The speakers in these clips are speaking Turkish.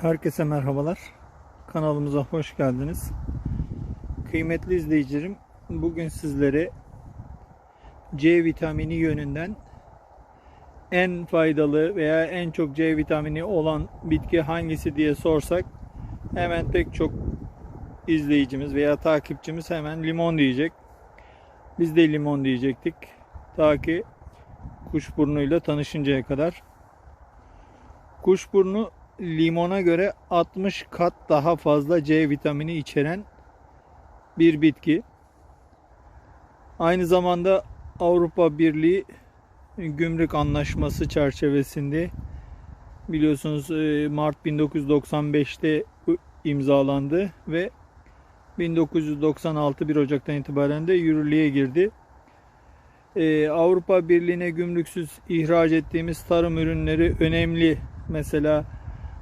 Herkese merhabalar. Kanalımıza hoş geldiniz. Kıymetli izleyicilerim, bugün sizlere C vitamini yönünden en faydalı veya en çok C vitamini olan bitki hangisi diye sorsak hemen pek çok izleyicimiz veya takipçimiz hemen limon diyecek. Biz de limon diyecektik. Ta ki kuşburnuyla tanışıncaya kadar. Kuşburnu limona göre 60 kat daha fazla C vitamini içeren bir bitki. Aynı zamanda Avrupa Birliği gümrük anlaşması çerçevesinde biliyorsunuz e, Mart 1995'te imzalandı ve 1996 1 Ocak'tan itibaren de yürürlüğe girdi. Ee, Avrupa Birliği'ne gümrüksüz ihraç ettiğimiz tarım ürünleri önemli. Mesela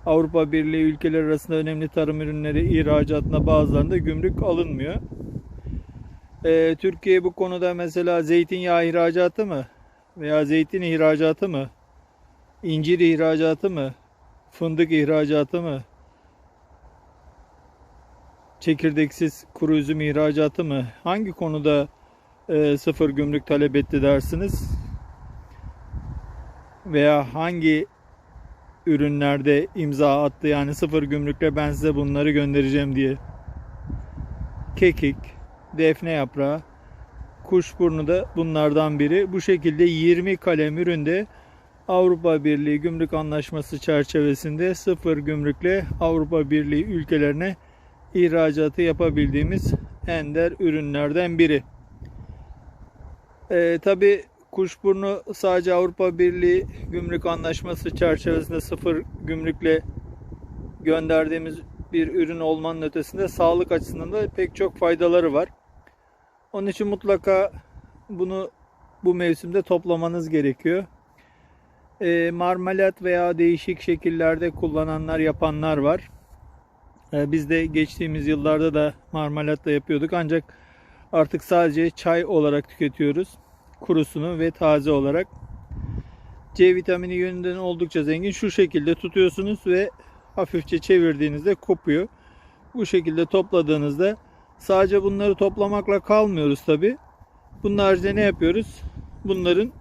Avrupa Birliği ülkeler arasında önemli tarım ürünleri ihracatına bazılarında gümrük alınmıyor. Ee, Türkiye bu konuda mesela zeytinyağı ihracatı mı veya zeytin ihracatı mı, incir ihracatı mı, fındık ihracatı mı, çekirdeksiz kuru üzüm ihracatı mı hangi konuda e, sıfır gümrük talep etti dersiniz? Veya hangi ürünlerde imza attı yani sıfır gümrükle ben size bunları göndereceğim diye. Kekik, defne yaprağı, kuşburnu da bunlardan biri. Bu şekilde 20 kalem üründe Avrupa Birliği Gümrük Anlaşması çerçevesinde sıfır gümrükle Avrupa Birliği ülkelerine ihracatı yapabildiğimiz ender ürünlerden biri. Ee, Tabi kuşburnu sadece Avrupa Birliği Gümrük Anlaşması çerçevesinde sıfır gümrükle gönderdiğimiz bir ürün olmanın ötesinde sağlık açısından da pek çok faydaları var. Onun için mutlaka bunu bu mevsimde toplamanız gerekiyor. Ee, marmelat veya değişik şekillerde kullananlar yapanlar var. Ee, biz de geçtiğimiz yıllarda da marmelatla yapıyorduk ancak artık sadece çay olarak tüketiyoruz. Kurusunu ve taze olarak. C vitamini yönünden oldukça zengin. Şu şekilde tutuyorsunuz ve hafifçe çevirdiğinizde kopuyor. Bu şekilde topladığınızda sadece bunları toplamakla kalmıyoruz tabi. Bunun haricinde ne yapıyoruz? Bunların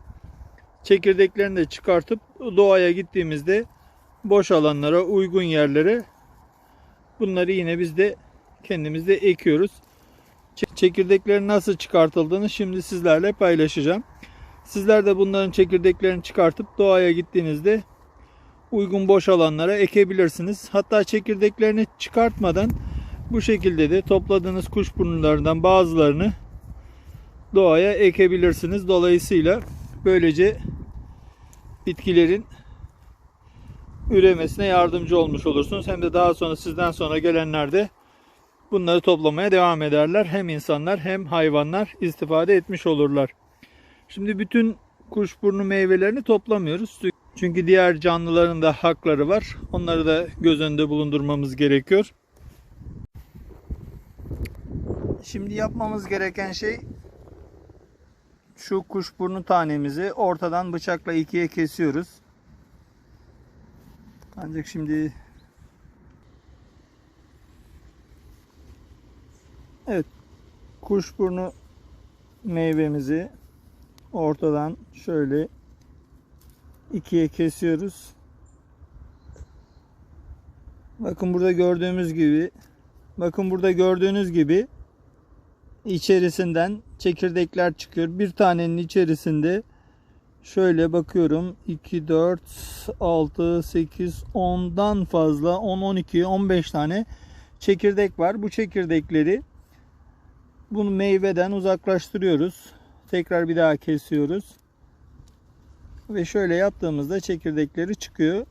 çekirdeklerini de çıkartıp doğaya gittiğimizde boş alanlara, uygun yerlere bunları yine biz de kendimizde ekiyoruz. Çekirdeklerin nasıl çıkartıldığını şimdi sizlerle paylaşacağım. Sizler de bunların çekirdeklerini çıkartıp doğaya gittiğinizde uygun boş alanlara ekebilirsiniz. Hatta çekirdeklerini çıkartmadan bu şekilde de topladığınız kuşburnlarından bazılarını doğaya ekebilirsiniz. Dolayısıyla böylece bitkilerin üremesine yardımcı olmuş olursunuz. Hem de daha sonra sizden sonra gelenler de bunları toplamaya devam ederler. Hem insanlar hem hayvanlar istifade etmiş olurlar. Şimdi bütün kuşburnu meyvelerini toplamıyoruz. Çünkü diğer canlıların da hakları var. Onları da göz önünde bulundurmamız gerekiyor. Şimdi yapmamız gereken şey şu kuşburnu tanemizi ortadan bıçakla ikiye kesiyoruz. Ancak şimdi Evet. Kuşburnu meyvemizi ortadan şöyle ikiye kesiyoruz. Bakın burada gördüğümüz gibi bakın burada gördüğünüz gibi içerisinden çekirdekler çıkıyor. Bir tanenin içerisinde şöyle bakıyorum 2 4 6 8 10'dan fazla 10 12 15 tane çekirdek var. Bu çekirdekleri bunu meyveden uzaklaştırıyoruz. Tekrar bir daha kesiyoruz. Ve şöyle yaptığımızda çekirdekleri çıkıyor.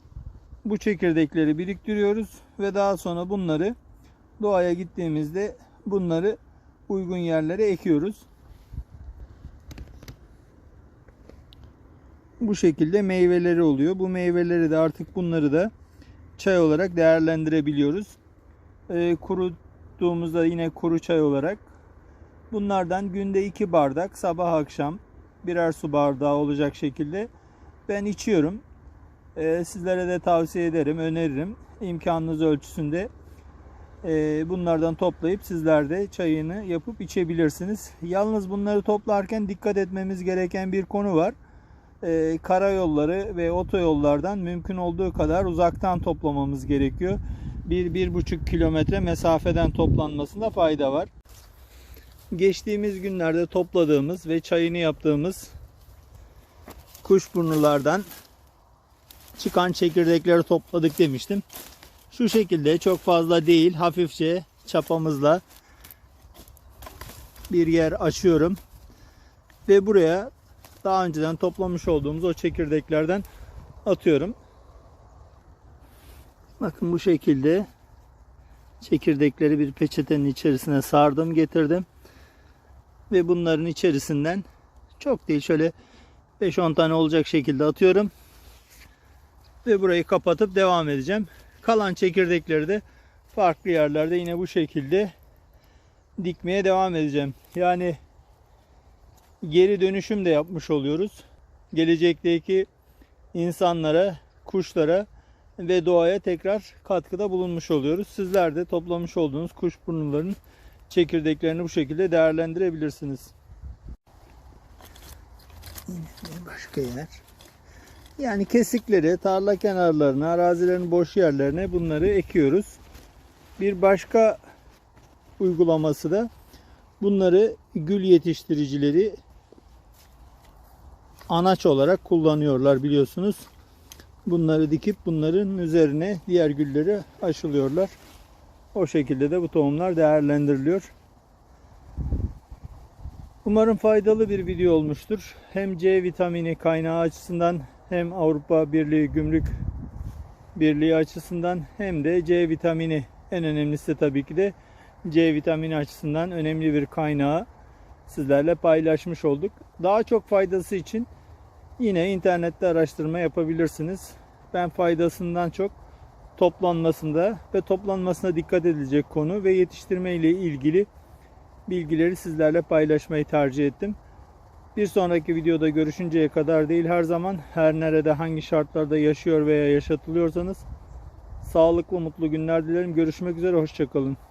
Bu çekirdekleri biriktiriyoruz ve daha sonra bunları doğaya gittiğimizde bunları uygun yerlere ekiyoruz. Bu şekilde meyveleri oluyor. Bu meyveleri de artık bunları da çay olarak değerlendirebiliyoruz. E, kuruttuğumuzda yine kuru çay olarak Bunlardan günde 2 bardak sabah akşam birer su bardağı olacak şekilde ben içiyorum. Ee, sizlere de tavsiye ederim, öneririm. imkanınız ölçüsünde e, bunlardan toplayıp sizler de çayını yapıp içebilirsiniz. Yalnız bunları toplarken dikkat etmemiz gereken bir konu var. E, karayolları ve otoyollardan mümkün olduğu kadar uzaktan toplamamız gerekiyor. 1-1,5 kilometre mesafeden toplanmasında fayda var. Geçtiğimiz günlerde topladığımız ve çayını yaptığımız kuşburnulardan çıkan çekirdekleri topladık demiştim. Şu şekilde çok fazla değil hafifçe çapamızla bir yer açıyorum. Ve buraya daha önceden toplamış olduğumuz o çekirdeklerden atıyorum. Bakın bu şekilde çekirdekleri bir peçetenin içerisine sardım getirdim. Ve bunların içerisinden çok değil şöyle 5-10 tane olacak şekilde atıyorum. Ve burayı kapatıp devam edeceğim. Kalan çekirdekleri de farklı yerlerde yine bu şekilde dikmeye devam edeceğim. Yani geri dönüşüm de yapmış oluyoruz. Gelecekteki insanlara, kuşlara ve doğaya tekrar katkıda bulunmuş oluyoruz. Sizler de toplamış olduğunuz kuşburnuların çekirdeklerini bu şekilde değerlendirebilirsiniz. Başka yer. Yani kesikleri, tarla kenarlarına, arazilerin boş yerlerine bunları ekiyoruz. Bir başka uygulaması da bunları gül yetiştiricileri anaç olarak kullanıyorlar biliyorsunuz. Bunları dikip bunların üzerine diğer gülleri aşılıyorlar. O şekilde de bu tohumlar değerlendiriliyor. Umarım faydalı bir video olmuştur. Hem C vitamini kaynağı açısından hem Avrupa Birliği Gümrük Birliği açısından hem de C vitamini en önemlisi tabii ki de C vitamini açısından önemli bir kaynağı sizlerle paylaşmış olduk. Daha çok faydası için yine internette araştırma yapabilirsiniz. Ben faydasından çok toplanmasında ve toplanmasına dikkat edilecek konu ve yetiştirme ile ilgili bilgileri sizlerle paylaşmayı tercih ettim. Bir sonraki videoda görüşünceye kadar değil her zaman her nerede hangi şartlarda yaşıyor veya yaşatılıyorsanız sağlıklı mutlu günler dilerim. Görüşmek üzere hoşçakalın.